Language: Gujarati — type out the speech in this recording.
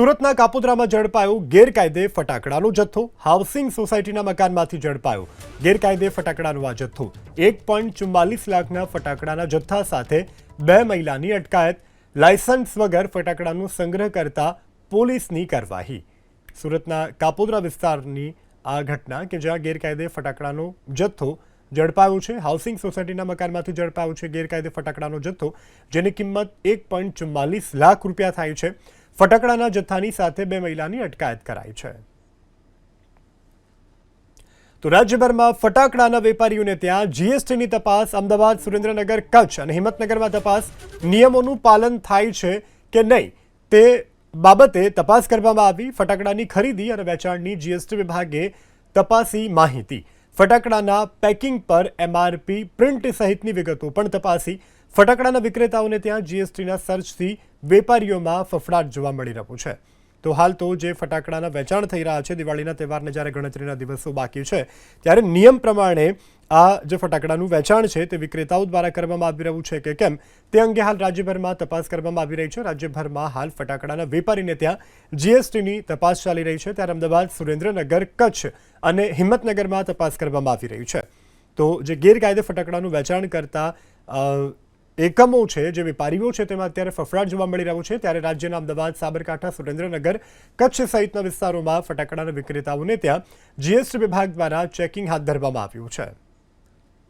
સુરતના કાપોદ્રામાં ઝડપાયો ગેરકાયદે ફટાકડાનો જથ્થો. હાઉસિંગ સોસાયટીના મકાનમાંથી ઝડપાયો ગેરકાયદે ફટાકડાનો આ જથ્થો. એક ચુમ્માલીસ લાખના ફટાકડાના જથ્થા સાથે બે મહિલાની અટકાયત. લાયસન્સ વગર ફટાકડાનો સંગ્રહ કરતા પોલીસની કાર્યવાહી. સુરતના કાપોદ્રા વિસ્તારની આ ઘટના કે જ્યાં ગેરકાયદે ફટાકડાનો જથ્થો ઝડપાયો છે હાઉસિંગ સોસાયટીના મકાનમાંથી ઝડપાયો છે ગેરકાયદે ફટાકડાનો જથ્થો, જેની કિંમત એક લાખ રૂપિયા થાય છે. ફટાકડાના જથ્થાની સાથે બે મહિલાની અટકાયત કરાઈ છે. તો રાજ્યભરમાં ફટાકડાના વેપારીઓને ત્યાં જીએસટીની તપાસ, અમદાવાદ, સુરેન્દ્રનગર, કચ્છ અને હિંમતનગરમાં તપાસ નિયમોનું પાલન થાય છે કે નહીં તે બાબતે તપાસ કરવામાં આવી. ફટાકડાની ખરીદી અને વેચાણની જીએસટી વિભાગે તપાસી માહિતી. ફટાકડાના પેકિંગ પર એમઆરપી, પ્રિન્ટ સહિતની વિગતો પણ તપાસી. ફટાકડાના વિક્રેતાઓને ત્યાં જીએસટીના સર્ચથી વેપારીઓમાં ફફડાટ જોવા મળી રહ્યો છે. તો હાલ તો જે ફટાકડાના વેચાણ થઈ રહ્યા છે, દિવાળીના તહેવારને જ્યારે ગણતરીના દિવસો બાકી છે, ત્યારે નિયમ પ્રમાણે આ જે ફટાકડાનું વેચાણ છે તે વિક્રેતાઓ દ્વારા કરવામાં આવી રહ્યું છે કે કેમ? તે અંગે હાલ રાજ્યભરમાં તપાસ કરવામાં આવી રહી છે. રાજ્યભરમાં હાલ ફટાકડાના વેપારીને ત્યાં જીએસટીની તપાસ ચાલી રહી છે. ત્યારે અમદાવાદ, સુરેન્દ્રનગર, કચ્છ અને હિંમતનગરમાં તપાસ કરવામાં આવી રહી છે. તો જે ગેરકાયદે ફટાકડાનું વેચાણ કરતા એકમો છે જે વેપારીઓ છે, તેમાં અત્યારે ફફડાટ જોવા મળી રહ્યો છે. ત્યારે રાજ્યના અમદાવાદ, સાબરકાંઠા, સુરેન્દ્રનગર, કચ્છ સહિતના વિસ્તારોમાં ફટાકડાના વિક્રેતાઓને ત્યાં જીએસટી વિભાગ દ્વારા ચેકિંગ હાથ ધરવામાં આવ્યું છે.